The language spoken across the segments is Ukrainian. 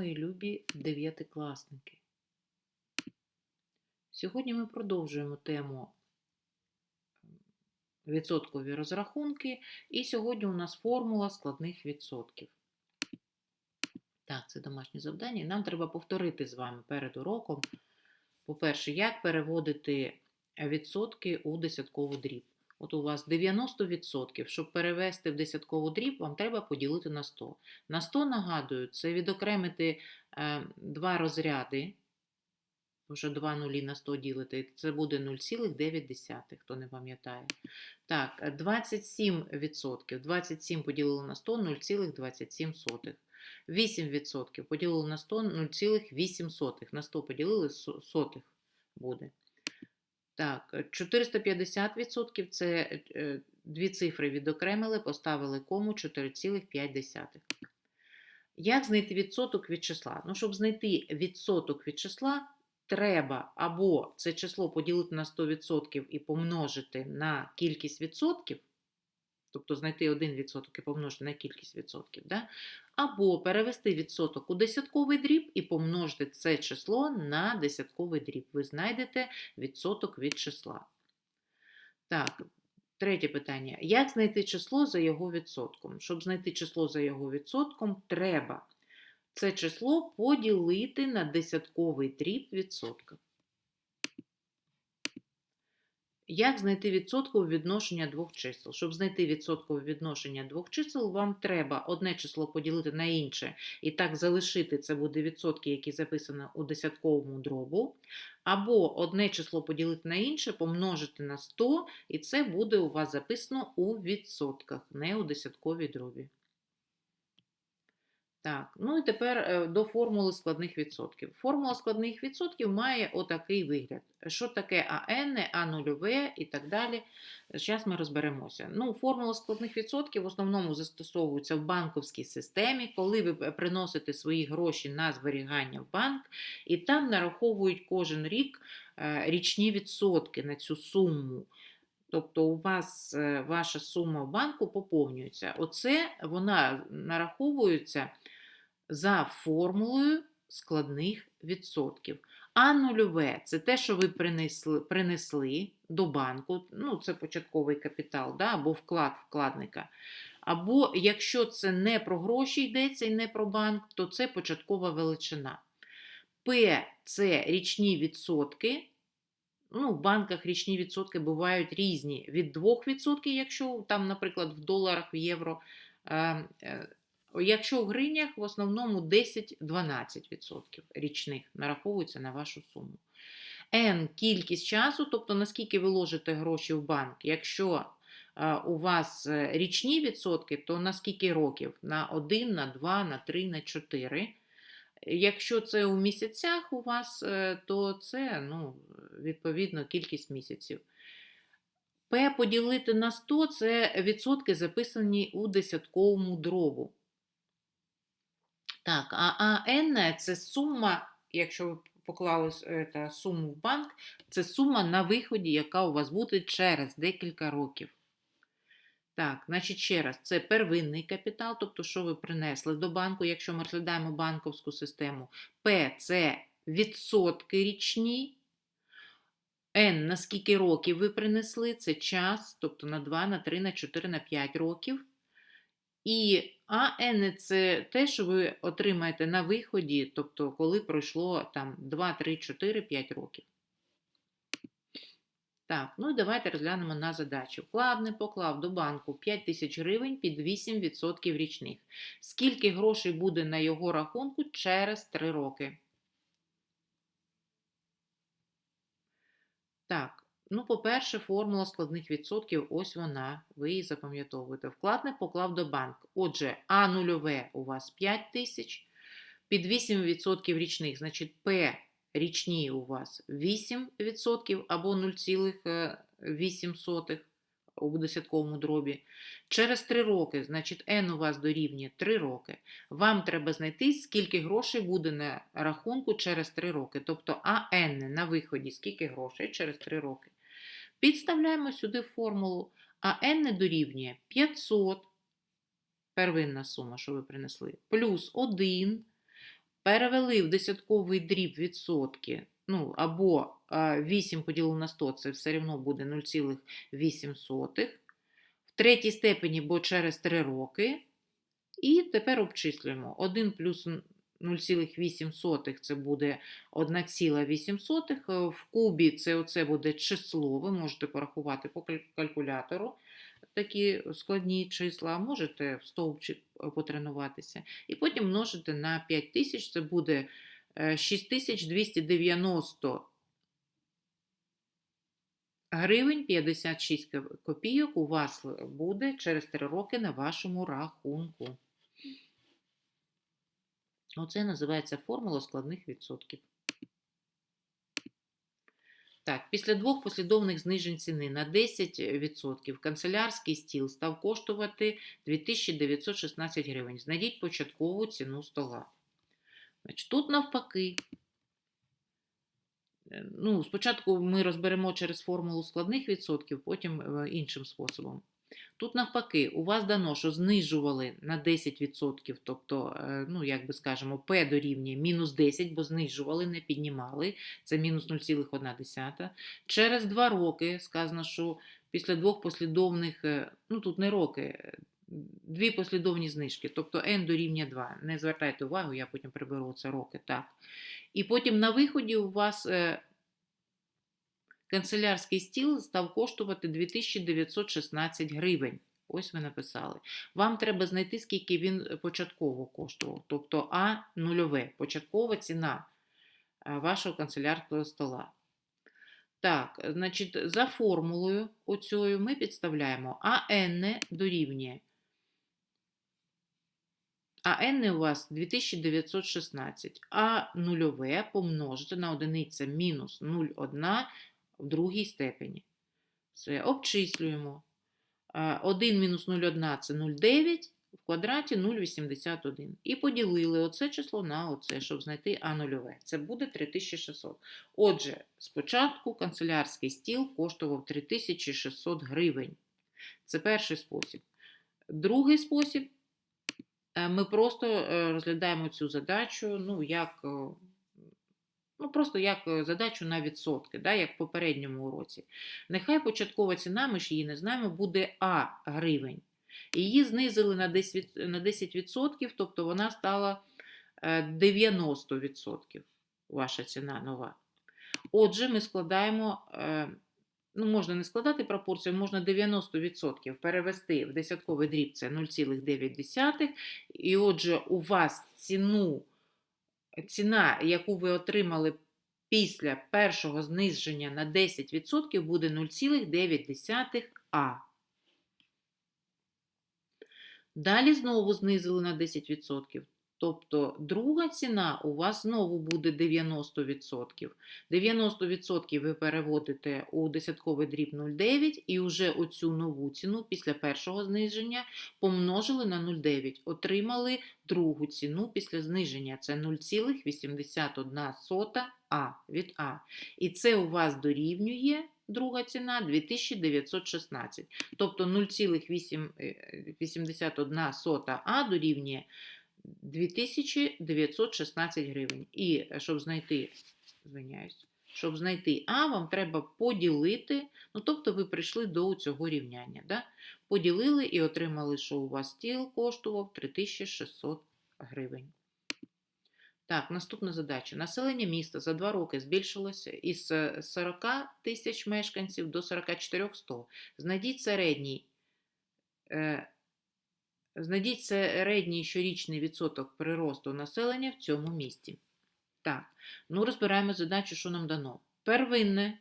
Мої любі дев'ятикласники. Сьогодні ми продовжуємо тему відсоткові розрахунки, і сьогодні у нас формула складних відсотків. Так, це домашнє завдання. Нам треба повторити з вами перед уроком. По-перше, як переводити відсотки у десяткову дріб. От у вас 90%. Щоб перевести в десяткову дріб, вам треба поділити на 100. На 100, нагадую, це відокремити е, два розряди. Вже 2 нулі на 100 ділити, це буде 0,9, хто не пам'ятає. Так, 27%. 27 поділили на 100 0,27. 8% поділили на 100 0,8. На 100 поділили сотих буде. Так, 450% це е, дві цифри відокремили, поставили кому 4,5. Як знайти відсоток від числа? Ну, щоб знайти відсоток від числа, треба або це число поділити на 100% і помножити на кількість відсотків, тобто знайти 1% і помножити на кількість відсотків, да? Або перевести відсоток у десятковий дріб і помножити це число на десятковий дріб. Ви знайдете відсоток від числа. Так, третє питання. Як знайти число за його відсотком? Щоб знайти число за його відсотком, треба це число поділити на десятковий дріб відсотка. Як знайти відсоткове відношення двох чисел? Щоб знайти відсоткове відношення двох чисел, вам треба одне число поділити на інше, і так залишити це буде відсотки, які записані у десятковому дробу. Або одне число поділити на інше, помножити на 100, і це буде у вас записано у відсотках, не у десятковій дробі. Так, ну і тепер е, до формули складних відсотків. Формула складних відсотків має отакий вигляд. Що таке АН, А0В і так далі. Зараз ми розберемося. Ну, Формула складних відсотків в основному застосовується в банковській системі, коли ви приносите свої гроші на зберігання в банк, і там нараховують кожен рік е, річні відсотки на цю суму. Тобто у вас е, ваша сума в банку поповнюється. Оце вона нараховується за формулою складних відсотків. А нульове це те, що ви принесли принесли до банку, ну це початковий капітал, да, або вклад вкладника. Або якщо це не про гроші йдеться і не про банк, то це початкова величина. П це річні відсотки. Ну, В банках річні відсотки бувають різні. Від 2%, якщо там, наприклад, в доларах, в євро. Якщо в гривнях, в основному 10-12% річних нараховується на вашу суму. N кількість часу, тобто наскільки ви ложите гроші в банк. Якщо у вас е, річні відсотки, то на скільки років? На 1, на 2, на 3, на 4. Якщо це у місяцях у вас, е, то це, ну, відповідно, кількість місяців. П поділити на 100 це відсотки записані у десятковому дробу. Так, а АН це сума, якщо ви поклали це, суму в банк, це сума на виході, яка у вас буде через декілька років. Так, значить, ще раз, це первинний капітал, тобто, що ви принесли до банку, якщо ми розглядаємо банковську систему. П це відсотки річні. Н на скільки років ви принесли, це час, тобто на 2, на 3, на 4, на 5 років. І АН це те, що ви отримаєте на виході, тобто, коли пройшло там 2, 3, 4, 5 років. Так, ну і давайте розглянемо на задачу. Вкладний поклав до банку 5 тисяч гривень під 8% річних. Скільки грошей буде на його рахунку через 3 роки? Так, ну, по-перше, формула складних відсотків, ось вона, ви її запам'ятовуєте. Вкладник поклав до банку. Отже, А нульове у вас 5 тисяч, під 8% річних, значить, П річні у вас 8% або 0,8 у десятковому дробі. Через 3 роки, значить, n у вас дорівнює 3 роки. Вам треба знайти, скільки грошей буде на рахунку через 3 роки. Тобто АН на виході, скільки грошей через 3 роки. Підставляємо сюди формулу. А n дорівнює 500, первинна сума, що ви принесли, плюс 1 перевели в десятковий дріб відсотки, ну, або 8 поділили на 100, це все одно буде 0,8. В третій степені, бо через 3 роки. І тепер обчислюємо. 1 плюс 0,8 це буде 1,8. В кубі це оце буде число. Ви можете порахувати по калькулятору такі складні числа, можете в стовпчик е, потренуватися. І потім множите на 5000, це буде е, 6290 гривень 56 копійок у вас буде через 3 роки на вашому рахунку. Оце називається формула складних відсотків. Так, після двох послідовних знижень ціни на 10% канцелярський стіл став коштувати 2916 гривень. Знайдіть початкову ціну стола. Значить, тут навпаки. Е, Ну, спочатку ми розберемо через формулу складних відсотків, потім е, іншим способом. Тут навпаки, у вас дано, що знижували на 10%, тобто, е, ну, як би скажемо, P дорівнює мінус 10, бо знижували, не піднімали, це мінус 0,1. Через 2 роки сказано, що після двох послідовних, е, ну тут не роки, е, дві послідовні знижки, тобто n дорівнює 2. Не звертайте увагу, я потім приберу це роки, так. І потім на виході у вас канцелярський стіл став коштувати 2916 гривень. Ось ви написали. Вам треба знайти, скільки він початково коштував. Тобто А нульове, початкова ціна е, вашого канцелярського стола. Так, значить, за формулою оцею ми підставляємо АН дорівнює. А n у вас 2916, а нульове помножити на одиниця мінус 0,1 в другій степені. Все, обчислюємо. Е, 1 мінус 0,1 це 0,9, в квадраті 0,81. І поділили оце число на оце, щоб знайти А нульове. Це буде 3600. Отже, спочатку канцелярський стіл коштував 3600 гривень. Це перший спосіб. Другий спосіб. Е, Ми просто е, розглядаємо цю задачу, ну, як, е, ну, просто як е, задачу на відсотки, да, як в попередньому уроці. Нехай початкова ціна, ми ж її не знаємо, буде А гривень. Її знизили на 10%, на 10%, тобто вона стала е, 90% ваша ціна нова. Отже, ми складаємо, е, ну, можна не складати пропорцію, можна 90% перевести в десятковий дріб, це 0,9. І отже, у вас ціну, ціна, яку ви отримали після першого зниження на 10%, буде 0,9 А. Далі знову знизили на 10%. Тобто друга ціна у вас знову буде 90%. 90% ви переводите у десятковий дріб 0,9 і вже оцю нову ціну після першого зниження помножили на 0,9. Отримали другу ціну після зниження. Це 0,81 А від А. І це у вас дорівнює друга ціна 2916. Тобто 0,81 А дорівнює 2916 гривень. І е, щоб знайти, звиняюсь, щоб знайти А, вам треба поділити, ну тобто ви прийшли до цього рівняння. Да? Поділили і отримали, що у вас стіл коштував 3600 гривень. Так, наступна задача. Населення міста за два роки збільшилося із е, 40 тисяч мешканців до 44 100. Знайдіть середній, е, знайдіть середній щорічний відсоток приросту населення в цьому місті. Так, ну розбираємо задачу, що нам дано. Первинне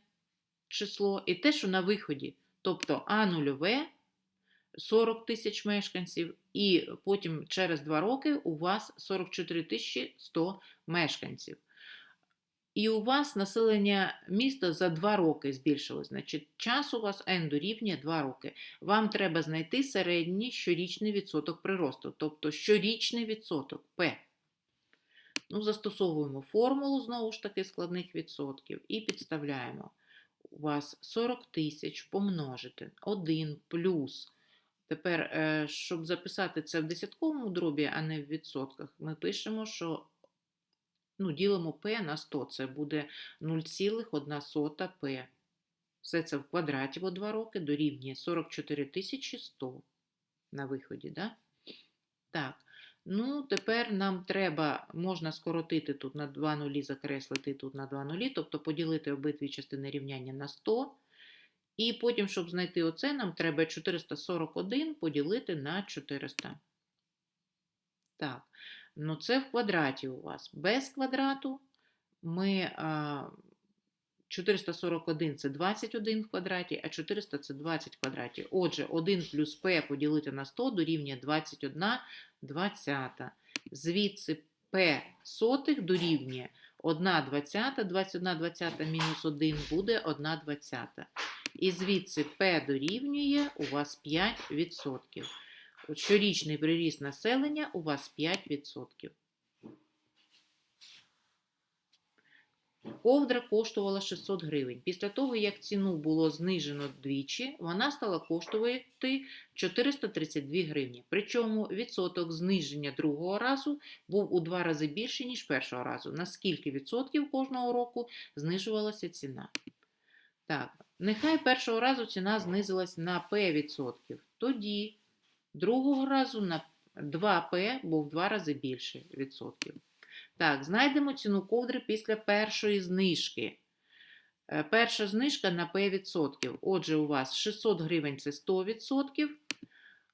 число і те, що на виході, тобто А нульове 40 тисяч мешканців, і потім через 2 роки у вас 44 тисячі 100 мешканців. І у вас населення міста за 2 роки збільшилось. Значить, час у вас n дорівнює 2 роки. Вам треба знайти середній щорічний відсоток приросту, тобто щорічний відсоток P. Ну, застосовуємо формулу, знову ж таки, складних відсотків і підставляємо. У вас 40 тисяч помножити 1 плюс. Тепер, е, щоб записати це в десятковому дробі, а не в відсотках, ми пишемо, що ну, ділимо p на 100, це буде 0,1 p. Все це в квадраті в 2 роки дорівнює 44 100 на виході. Да? Так, ну тепер нам треба, можна скоротити тут на 2 нулі, закреслити тут на 2 нулі, тобто поділити обидві частини рівняння на 100. І потім, щоб знайти оце, нам треба 441 поділити на 400. Так, ну це в квадраті у вас. Без квадрату ми 441 це 21 в квадраті, а 400 це 20 в квадраті. Отже, 1 плюс p поділити на 100 дорівнює 21 двадцята. Звідси p сотих дорівнює 1 двадцята, 21 двадцята мінус 1 буде 1 двадцята. І звідси p дорівнює у вас 5%. Щорічний приріст населення у вас 5%. Ковдра коштувала 600 гривень. Після того, як ціну було знижено двічі, вона стала коштувати 432 гривні. Причому відсоток зниження другого разу був у два рази більший, ніж першого разу. На скільки відсотків кожного року знижувалася ціна? Так, нехай першого разу ціна знизилась на P відсотків. Тоді другого разу на 2P був в два рази більше відсотків. Так, знайдемо ціну ковдри після першої знижки. Е, Перша знижка на P відсотків. Отже, у вас 600 гривень це 100 відсотків,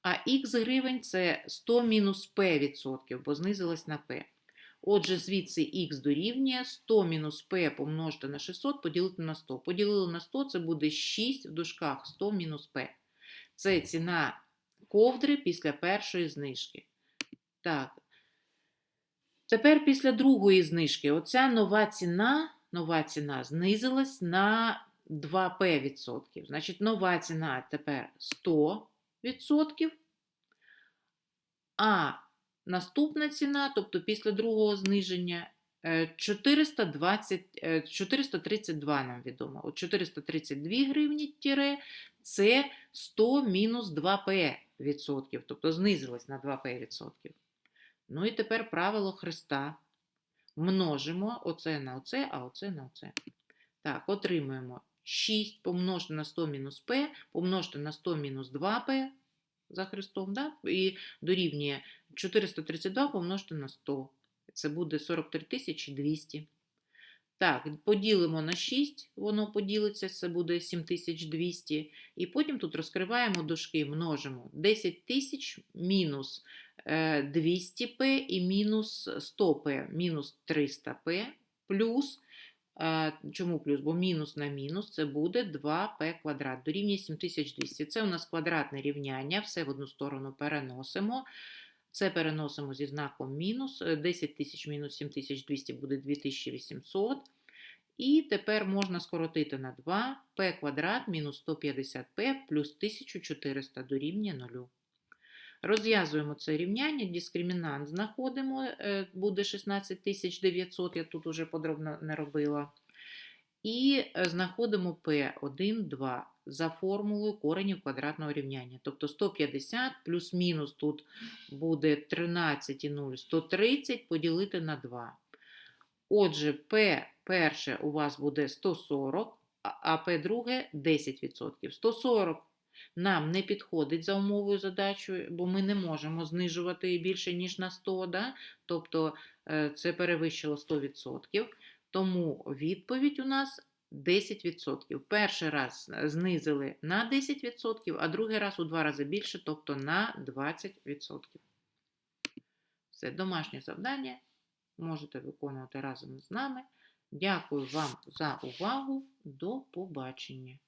а Х гривень це 100 мінус P відсотків, бо знизилась на P. Отже, звідси Х дорівнює 100 мінус P помножити на 600 поділити на 100. Поділили на 100 це буде 6 в дужках 100 мінус P. Це ціна ковдри після першої знижки. Так. Тепер після другої знижки оця нова ціна, нова ціна знизилась на 2P відсотків. Значить, нова ціна тепер 100 відсотків, а наступна ціна, тобто після другого зниження, е, 420, е, 432 нам відомо. От 432 гривні тіре це 100 мінус 2P відсотків, тобто знизилась на 2P відсотків. Ну і тепер правило хреста. Множимо оце на оце, а оце на оце. Так, отримуємо 6 помножити на 100 мінус P, помножити на 100 мінус 2P за хрестом, да? і дорівнює 432 помножити на 100. Це буде 43 200. Так, поділимо на 6, воно поділиться, це буде 7200. І потім тут розкриваємо дужки, множимо 10 тисяч мінус е, 200p і мінус 100p, мінус 300p, плюс, е, чому плюс? Бо мінус на мінус це буде 2p квадрат, дорівнює 7200. Це у нас квадратне рівняння, все в одну сторону переносимо. Це переносимо зі знаком мінус. Е, 10 тисяч мінус 7200 буде 2800. І тепер можна скоротити на 2 p квадрат мінус 150p плюс 1400 дорівнює 0. Розв'язуємо це рівняння, дискримінант знаходимо, е, буде 16900, я тут уже подробно не робила. І знаходимо p1, 2 за формулою коренів квадратного рівняння. Тобто 150 плюс-мінус тут буде 13,0, 130 поділити на 2. Отже, P перше у вас буде 140, а- а P друге 10%. 140 нам не підходить за умовою задачі, бо ми не можемо знижувати більше, ніж на 100, да? тобто е, це перевищило 100%. Тому відповідь у нас 10%. Перший раз знизили на 10%, а другий раз у два рази більше, тобто на 20%. Це домашнє завдання. Можете виконувати разом з нами. Дякую вам за увагу. До побачення.